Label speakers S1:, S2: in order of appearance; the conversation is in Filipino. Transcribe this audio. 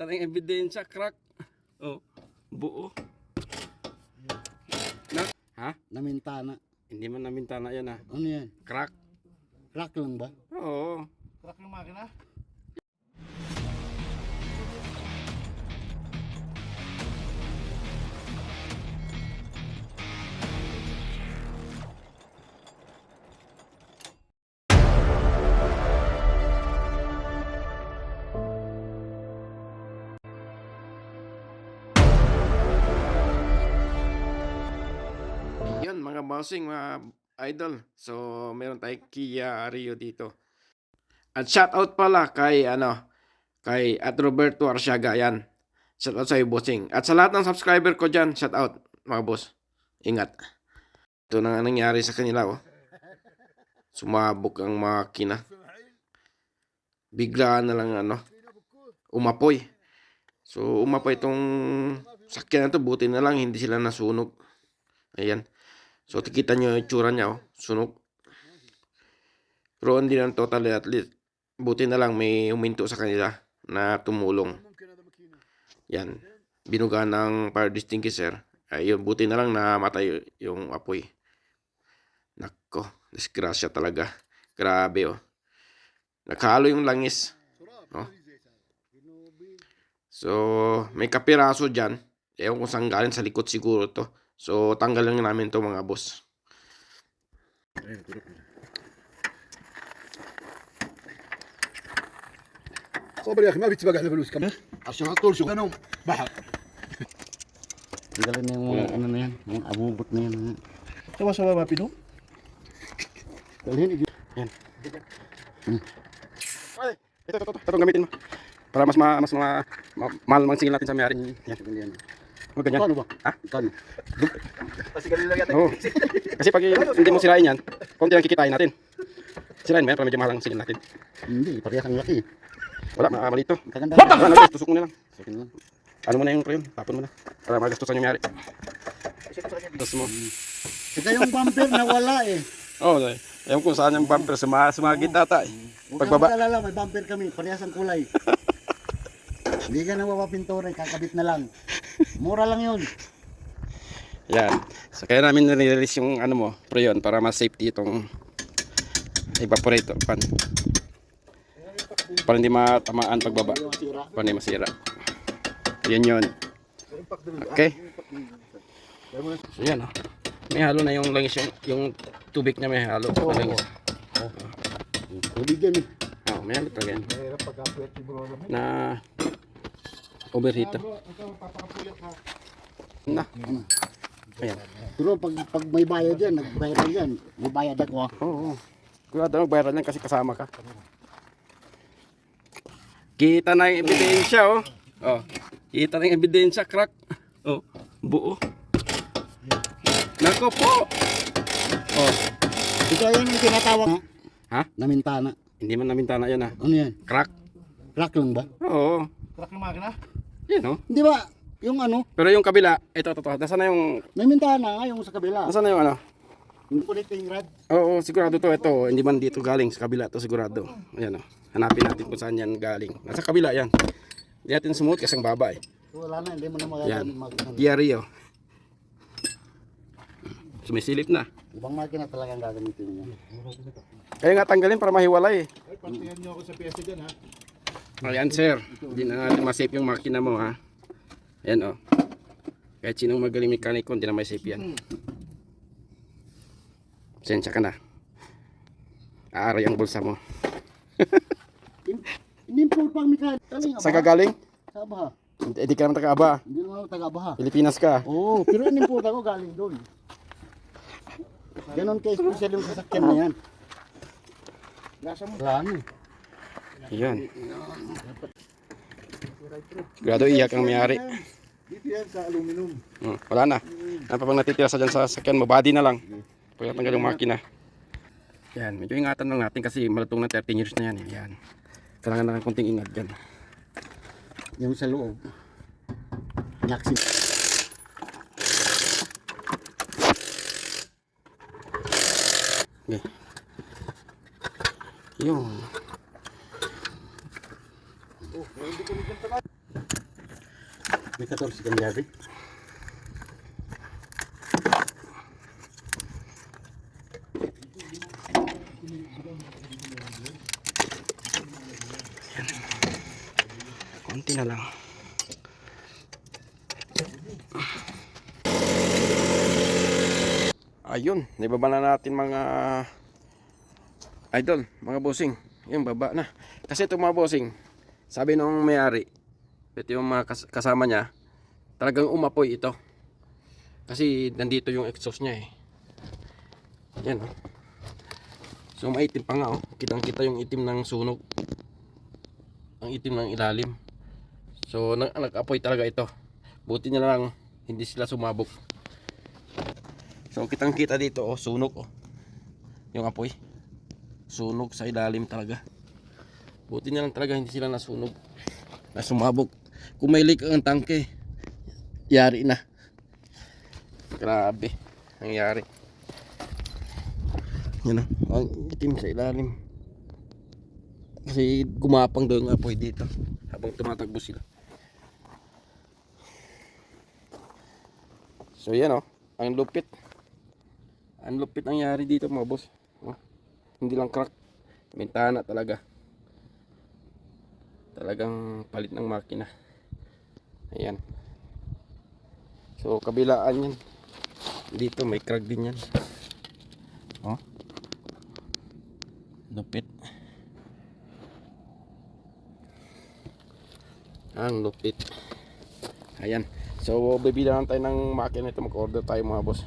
S1: Kita na yung ebidensya, crack. Oh, buo. Na, ha?
S2: Namintana.
S1: Hindi man namin tana yan ah.
S2: Ano yan?
S1: Crack.
S2: Crack lang ba?
S1: Oo.
S3: Crack ng makina.
S1: Bossing, mga idol. So, meron tayong Kia Rio dito. At shoutout pala kay ano, kay at Roberto Arsiaga yan. Shoutout sa iyo, bossing. At sa lahat ng subscriber ko dyan, shoutout mga boss. Ingat. Ito na nga nangyari sa kanila, oh. Sumabog ang makina. Bigla na lang ano, umapoy. So, umapoy itong sakyan na to. Buti na lang, hindi sila nasunog. Ayan. So, tikita nyo yung itsura niya, oh. Sunog. Pero hindi lang totally at least. Buti na lang may huminto sa kanila na tumulong. Yan. Binuga ng fire extinguisher. Ayun, buti na lang namatay yung apoy. Nako, disgrasya talaga. Grabe, oh. Nakahalo yung langis. Oh. So, may kapiraso dyan. Ewan kung saan galing sa likod siguro to. So, tanggal lang namin to mga boss.
S3: صبر يا اخي ما بيتبقى على فلوس كم عشان طول شغل انا بحر
S2: Tanggalin na yung ano na yan. Yung abubot na yan. ha?
S3: سوا سوا ما بينهم
S2: Dalhin. i-
S1: Ay, ito, ito, ito, ito, itong gamitin mo. Para mas ma, mas ma, ma mahal mang singil natin sa mayari. Yan.
S2: Ganyan.
S1: Huwag ganyan.
S2: Paano ba?
S1: Ha?
S2: Paano?
S1: Oo. Kasi pag hindi mo sirain yan, konti lang kikitain natin. Sirain mo yan para medyo mahal ang singil natin.
S2: Hindi, parehas ang laki.
S1: Wala, ma malito.
S2: Kaganda.
S1: Ano, guys, tusok mo na lang.
S2: Second lang.
S1: Ano mo na yung crayon, tapon mo na. Para magastusan yung mayari. Tapos mo.
S2: Saka yung bumper nawala eh.
S1: Oo, oh, ewan kung saan yung bumper, suma, sumagit ata eh.
S2: Huwag
S1: Pagbaba.
S2: kang mag-alala, may bumper kami. Parehas ang kulay. Hindi ka na mapapintura, kakabit na lang. Mura lang yun.
S1: Yan. So, kaya namin nire-release yung ano mo, preyon para mas safety itong evaporator pan. Para hindi matamaan pagbaba. Para hindi masira. Yun yun. Okay. So yan oh. May halo na yung langis yung, yung tubig niya may halo. Na langis.
S2: Tubig yan eh.
S1: Oh, may halo talaga yan. Na overheat. oh. Na. Ayan.
S2: Pero pag, pag may bayad yan, nagbayad yan. May bayad ako. ah.
S1: Oo. Oh, Kuya, magbayaran lang kasi kasama ka. Kita na yung ebidensya, oh. Oh. Kita na yung ebidensya, crack. Oh, buo. Nako po. Oh,
S2: Ito yan yung tinatawag.
S1: Ha?
S2: Namintana.
S1: hindi man namin tana yan, ah.
S2: Ano yan?
S1: Crack.
S2: Crack lang ba?
S1: Oo.
S3: Crack ng makina.
S1: Yan, oh.
S2: Hindi ba? Yung ano,
S1: Pero yung kabila, ito, ito, ito. Nasaan na yung,
S2: namintana nga yung sa kabila.
S1: nasaan na yung ano?
S2: Yung kulit yung rad.
S1: Oo, sigurado to. Ito, hindi man dito galing. Sa kabila to sigurado. Ayan, oh. Hanapin natin kung saan yan galing. Nasa kabila yan. Hindi natin sumuot kasi ang baba, eh.
S2: Wala na, hindi mo na
S1: Yan.
S2: magagawa mag ano.
S1: Kia Rio. Sumisilip na.
S2: Ibang makina talaga ang gagamitin niya.
S1: Kaya nga tanggalin para mahiwalay.
S3: Ay, partihan niyo ako sa PSA dyan ha.
S1: Ayan sir. Hindi na natin ma-safe yung makina mo ha. Ayan oh. Kahit sinong magaling mekaniko, hindi na may safe yan. Sensya ka na. Aaray ang bulsa mo.
S2: Hindi po pang mikana. Taling
S1: Saan ka galing?
S2: Sa Abaha.
S1: Hindi, hindi ka naman taga-aba.
S2: Hindi naman ako taga-Abaha.
S1: Pilipinas ka.
S2: Oo, pero inimport ako galing doon. Ganon ka-special yung sasakyan na yan.
S3: Lasa mo.
S2: Wala na.
S1: Ayan. Sigurado iyak ang mayari.
S3: Dito yan sa aluminum.
S1: Hmm, wala na. Ano pa bang natitira sa dyan sa sakyan mo? Body na lang. Pag natanggal yung makina. Yan, medyo ingatan lang natin kasi malatong na 13 years na yan. Eh. Yan. Kailangan na ng konting ingat dyan.
S2: Yung sa loob. Naksi.
S1: Okay. Yun.
S2: May 14 kang yari.
S1: Konti na lang. Ayun, nibaba na natin mga idol, mga bossing. Yung baba na. Kasi itong mga bossing, sabi nung may-ari, ito yung mga kas- kasama niya, talagang umapoy ito. Kasi nandito yung exhaust niya eh. Yan oh. So maitim pa nga oh. Kitang kita yung itim ng sunog. Ang itim ng ilalim. So nag nag-apoy talaga ito. Buti na lang hindi sila sumabog. So kitang kita dito oh, sunog oh. Yung apoy. Sunog sa ilalim talaga. Buti na lang talaga hindi sila nasunog. Na sumabog. Kung may leak ang tangke, yari na. Grabe. Nangyari. Yan oh. Ang itim sa ilalim. Kasi gumapang daw yung apoy dito habang tumatakbo sila. So yan oh, ang lupit. Ang lupit nangyari dito mga boss. Oh, hindi lang crack. Bintana talaga. Talagang palit ng makina. Ayan. So kabilaan yan. Dito may crack din yan. Oh. Lupit. Ang lupit. Ayan. So, bibila lang tayo ng makina ito. Mag-order tayo mga boss.